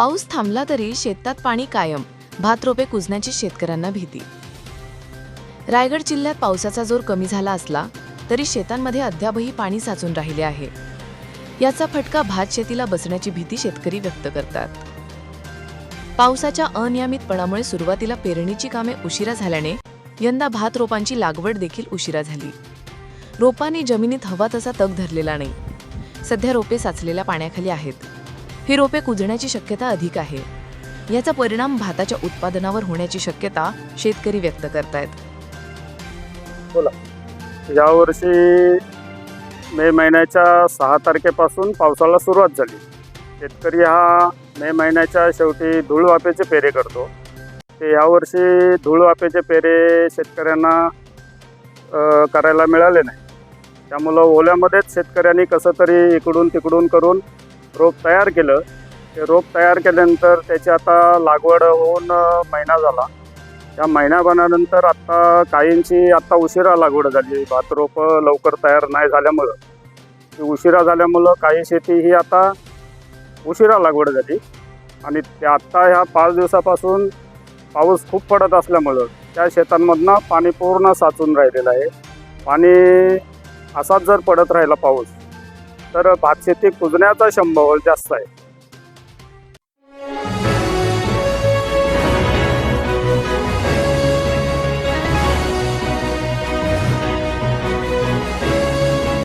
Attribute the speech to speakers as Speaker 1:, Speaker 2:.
Speaker 1: पाऊस थांबला तरी शेतात पाणी कायम भात रोपे कुजण्याची शेतकऱ्यांना भीती. रायगड जिल्ह्यात पावसाचा जोर कमी झाला असला तरी शेतांमध्ये अद्यापही पाणी साचून राहिले आहे. याचा फटका भात शेतीला बसण्याची भीती शेतकरी व्यक्त करतात. पावसाच्या अनियमितपणामुळे सुरुवातीला पेरणीची कामे उशिरा झाल्याने यंदा भात रोपांची लागवड देखील उशिरा झाली. रोपांनी जमिनीत हवा तसा तग धरलेला नाही. सध्या रोपे साचलेल्या पाण्याखाली आहेत. ही रोपे कुजण्याची शक्यता अधिक आहे. याचा परिणाम भाताच्या उत्पादनावर होण्याची शक्यता शेतकरी व्यक्त करतायत.
Speaker 2: यावर्षी मे महिन्याच्या सहा तारखेपासून पावसाला सुरुवात झाली. शेतकरी हा मे महिन्याच्या शेवटी धूळवापेचे पेरे करतो. ते यावर्षी धूळवापेचे पेरे शेतकऱ्यांना करायला मिळाले नाही. त्यामुळं ओल्यामध्येच शेतकऱ्यांनी कसं तरी इकडून तिकडून करून रोप तयार केलं. ते रोप तयार केल्यानंतर त्याची आता लागवड होऊन महिना झाला. त्या महिन्याभरानंतर आत्ता काहींची आत्ता उशिरा लागवड झाली. भात रोपं लवकर तयार नाही झाल्यामुळं. ती उशिरा झाल्यामुळं काही शेती ही आता उशिरा लागवड झाली. आणि ते आत्ता ह्या पाच दिवसापासून पाऊस खूप पडत असल्यामुळं त्या शेतांमधनं पाणी पूर्ण साचून राहिलेलं आहे. पाणी असाच जर पडत राहिला पाऊस तर भात शेती कुजण्याचा संभव जास्त आहे.